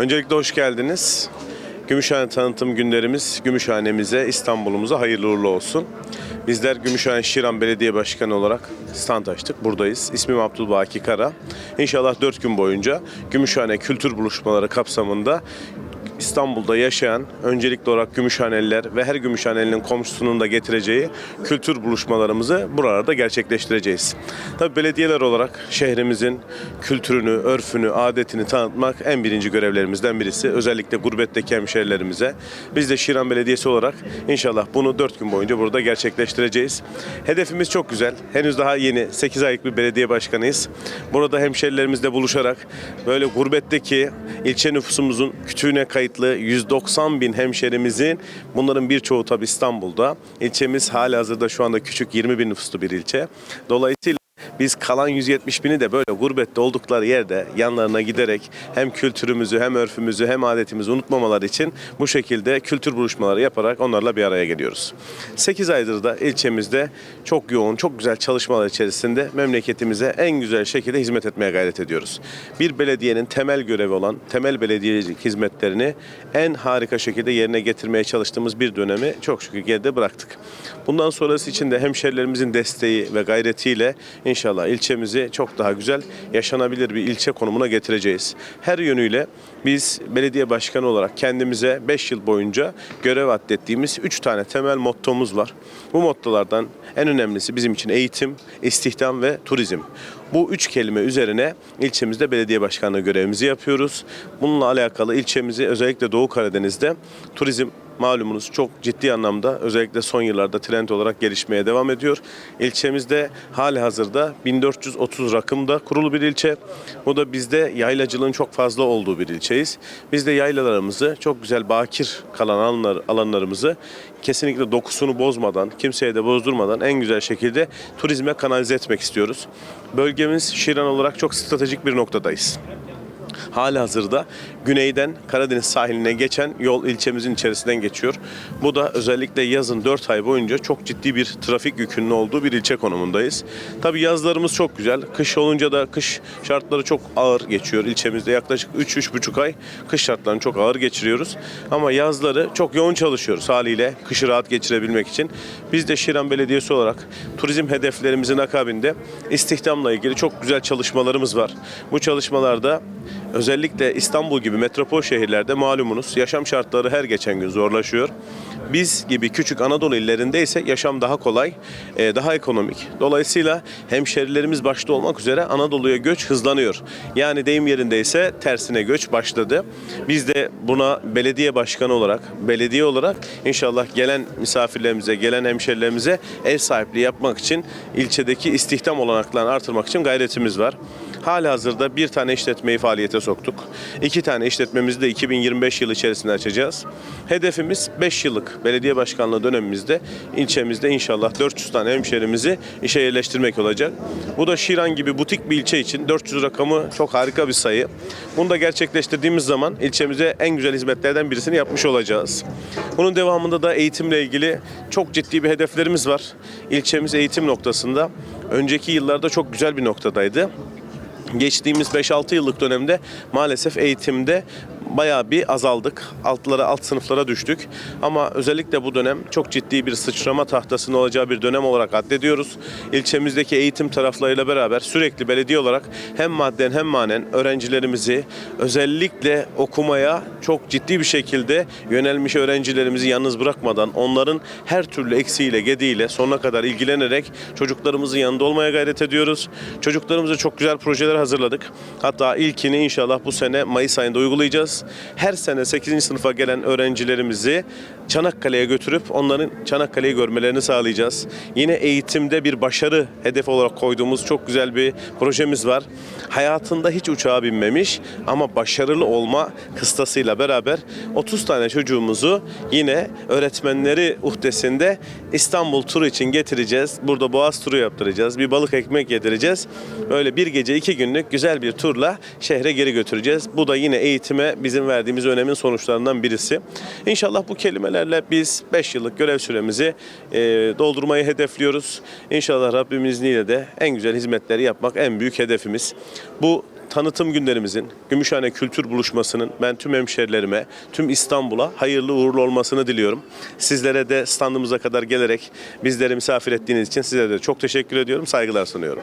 Öncelikle hoş geldiniz. Gümüşhane tanıtım günlerimiz Gümüşhane'mize, İstanbul'umuza hayırlı uğurlu olsun. Bizler Gümüşhane Şiran Belediye Başkanı olarak stand açtık. Buradayız. İsmim Abdülbaki Kara. İnşallah 4 gün boyunca Gümüşhane kültür buluşmaları kapsamında İstanbul'da yaşayan öncelikli olarak Gümüşhaneliler ve her Gümüşhanelinin komşusunun da getireceği kültür buluşmalarımızı buralarda gerçekleştireceğiz. Tabii belediyeler olarak şehrimizin kültürünü, örfünü, adetini tanıtmak en birinci görevlerimizden birisi. Özellikle gurbetteki hemşehrilerimize. Biz de Şiran Belediyesi olarak inşallah bunu 4 gün boyunca burada gerçekleştireceğiz. Hedefimiz çok güzel. Henüz daha yeni 8 aylık bir belediye başkanıyız. Burada hemşehrilerimizle buluşarak böyle gurbetteki ilçe nüfusumuzun kütüğüne kayıtlı 190 bin hemşerimizin bunların birçoğu tabi İstanbul'da. İlçemiz hali hazırda şu anda küçük 20 bin nüfuslu bir ilçe. Dolayısıyla biz kalan 170 bini de böyle gurbette oldukları yerde yanlarına giderek hem kültürümüzü hem örfümüzü hem adetimizi unutmamaları için bu şekilde kültür buluşmaları yaparak onlarla bir araya geliyoruz. 8 aydır da ilçemizde çok yoğun, çok güzel çalışmalar içerisinde memleketimize en güzel şekilde hizmet etmeye gayret ediyoruz. Bir belediyenin temel görevi olan temel belediyecilik hizmetlerini en harika şekilde yerine getirmeye çalıştığımız bir dönemi çok şükür geride bıraktık. Bundan sonrası için de hemşerilerimizin desteği ve gayretiyle İnşallah ilçemizi çok daha güzel, yaşanabilir bir ilçe konumuna getireceğiz. Her yönüyle biz belediye başkanı olarak kendimize 5 yıl boyunca görev addettiğimiz 3 tane temel mottomuz var. Bu mottolardan en önemlisi bizim için eğitim, istihdam ve turizm. Bu üç kelime üzerine ilçemizde belediye başkanlığı görevimizi yapıyoruz. Bununla alakalı ilçemizi özellikle Doğu Karadeniz'de turizm malumunuz çok ciddi anlamda özellikle son yıllarda trend olarak gelişmeye devam ediyor. İlçemizde hali hazırda 1430 rakımda kurulu bir ilçe. Bu da bizde yaylacılığın çok fazla olduğu bir ilçeyiz. Biz de yaylalarımızı çok güzel bakir kalan alanlar, alanlarımızı kesinlikle dokusunu bozmadan, kimseye de bozdurmadan en güzel şekilde turizme kanalize etmek istiyoruz. Bölgemiz Şiran olarak çok stratejik bir noktadayız. Hali hazırda güneyden Karadeniz sahiline geçen yol ilçemizin içerisinden geçiyor. Bu da özellikle yazın 4 ay boyunca çok ciddi bir trafik yükünün olduğu bir ilçe konumundayız. Tabi yazlarımız çok güzel. Kış olunca da kış şartları çok ağır geçiyor. İlçemizde yaklaşık 3-3,5 ay kış şartlarını çok ağır geçiriyoruz. Ama yazları çok yoğun çalışıyoruz haliyle kışı rahat geçirebilmek için. Biz de Şiran Belediyesi olarak turizm hedeflerimizin akabinde istihdamla ilgili çok güzel çalışmalarımız var. Bu çalışmalarda özellikle İstanbul gibi metropol şehirlerde malumunuz yaşam şartları her geçen gün zorlaşıyor. Biz gibi küçük Anadolu illerinde ise yaşam daha kolay, e, daha ekonomik. Dolayısıyla hemşerilerimiz başta olmak üzere Anadolu'ya göç hızlanıyor. Yani deyim yerindeyse tersine göç başladı. Biz de buna belediye başkanı olarak, belediye olarak inşallah gelen misafirlerimize, gelen hemşerilerimize ev sahipliği yapmak için ilçedeki istihdam olanaklarını artırmak için gayretimiz var. Hali hazırda bir tane işletmeyi faaliyete soktuk. İki tane işletmemizi de 2025 yılı içerisinde açacağız. Hedefimiz 5 yıllık belediye başkanlığı dönemimizde ilçemizde inşallah 400 tane hemşerimizi işe yerleştirmek olacak. Bu da Şiran gibi butik bir ilçe için 400 rakamı çok harika bir sayı. Bunu da gerçekleştirdiğimiz zaman ilçemize en güzel hizmetlerden birisini yapmış olacağız. Bunun devamında da eğitimle ilgili çok ciddi bir hedeflerimiz var. İlçemiz eğitim noktasında önceki yıllarda çok güzel bir noktadaydı geçtiğimiz 5-6 yıllık dönemde maalesef eğitimde bayağı bir azaldık. Altlara, alt sınıflara düştük. Ama özellikle bu dönem çok ciddi bir sıçrama tahtasının olacağı bir dönem olarak addediyoruz. İlçemizdeki eğitim taraflarıyla beraber sürekli belediye olarak hem madden hem manen öğrencilerimizi özellikle okumaya çok ciddi bir şekilde yönelmiş öğrencilerimizi yalnız bırakmadan onların her türlü eksiğiyle, gediğiyle sonuna kadar ilgilenerek çocuklarımızın yanında olmaya gayret ediyoruz. Çocuklarımıza çok güzel projeler hazırladık. Hatta ilkini inşallah bu sene Mayıs ayında uygulayacağız. Her sene 8. sınıfa gelen öğrencilerimizi Çanakkale'ye götürüp onların Çanakkale'yi görmelerini sağlayacağız. Yine eğitimde bir başarı hedef olarak koyduğumuz çok güzel bir projemiz var. Hayatında hiç uçağa binmemiş ama başarılı olma kıstasıyla beraber 30 tane çocuğumuzu yine öğretmenleri uhdesinde İstanbul turu için getireceğiz. Burada Boğaz turu yaptıracağız. Bir balık ekmek yedireceğiz. Öyle bir gece iki günlük güzel bir turla şehre geri götüreceğiz. Bu da yine eğitime bizim verdiğimiz önemin sonuçlarından birisi. İnşallah bu kelimelerle biz 5 yıllık görev süremizi e, doldurmayı hedefliyoruz. İnşallah Rabbim izniyle de en güzel hizmetleri yapmak en büyük hedefimiz. Bu tanıtım günlerimizin, Gümüşhane Kültür Buluşması'nın ben tüm hemşerilerime, tüm İstanbul'a hayırlı uğurlu olmasını diliyorum. Sizlere de standımıza kadar gelerek bizleri misafir ettiğiniz için size de çok teşekkür ediyorum, saygılar sunuyorum.